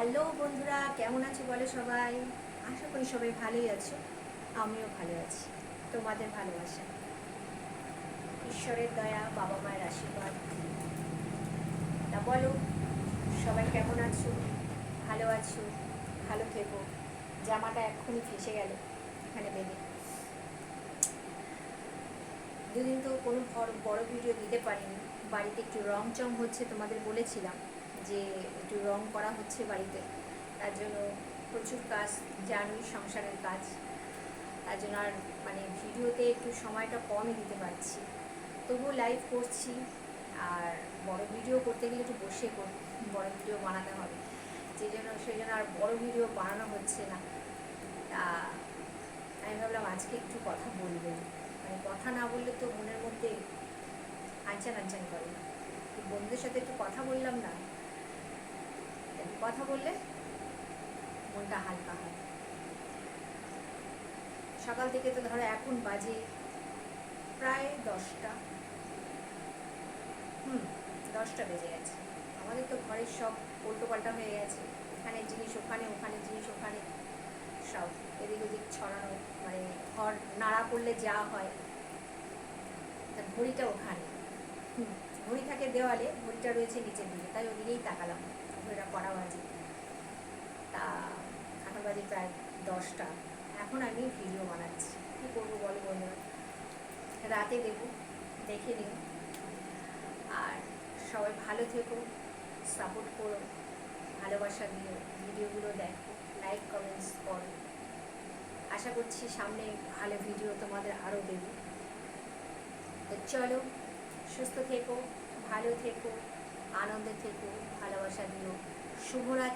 Hello বন্ধুরা, কেমন আছো বলো সবাই? আশা করি সবাই ভালোই আছো। আমিও ভালো আছি, তোমাদের ভালোবাসা। ঈশ্বরের দয়া, বাবা মায়ের আশীর্বাদ। তা বলো, সবাই কেমন আছো? ভালো আছো? ভালো থেকো। জামাটা এক্ষুনি ফেসে গেল এখানে বেঁধে। দুদিন তো কোনো বড় ভিডিও দিতে পারিনি। বাড়িতে একটু রং চং হচ্ছে তোমাদের বলেছিলাম। যে একটু রং করা হচ্ছে বাড়িতে, তার জন্য প্রচুর কাজ জানুই সংসারের কাজ। তার জন্য আর মানে ভিডিওতে একটু সময়টা কমই দিতে পারছি। তবুও লাইভ করছি, আর বড় ভিডিও করতে গেলে একটু বসে কর বড় ভিডিও বানাতে হবে। যে জন্য সেই জন্য আর বড় ভিডিও বানানো হচ্ছে না। তা আমি ভাবলাম আজকে একটু কথা বলব। মানে কথা না বললে তো মনের মধ্যে আনচান আনচান করে। বন্ধুদের সাথে একটু কথা বললাম না। কথা বললে মনটা হালকা হয়। সকাল থেকে তো ধরো এখন বাজে প্রায় দশটা। হুম দশটা বেজে গেছে। আমাদের তো ঘরের সব পাল্টা হয়ে গেছে। এখানে জিনিস ওখানে ওখানে জিনিস ওখানে সব এদিক ওদিক ছড়ানো মানে ঘর নাড়া করলে যা হয়। তা ঘড়িটা ওখানে। হুম, ঘড়ি থাকে দেওয়ালে ঘড়িটা রয়েছে নিচের দিকে তাই ওদিকেই তাকালাম। ঘড়িটা করা বাজে তা এখন বাজে প্রায় দশটা। এখন আমি ভিডিও বানাচ্ছি। কী করব বলো বন্ধুরা? রাতে দেবো দেখে নিও। আর সবাই ভালো থেকো সাপোর্ট করো, ভালোবাসা দিও, ভিডিওগুলো দেখো লাইক কমেন্টস করো। আশা করছি সামনে ভালো ভিডিও তোমাদের আরও দেবো। তো চলো, সুস্থ থেকো, ভালো থেকো। শুভরাত্রি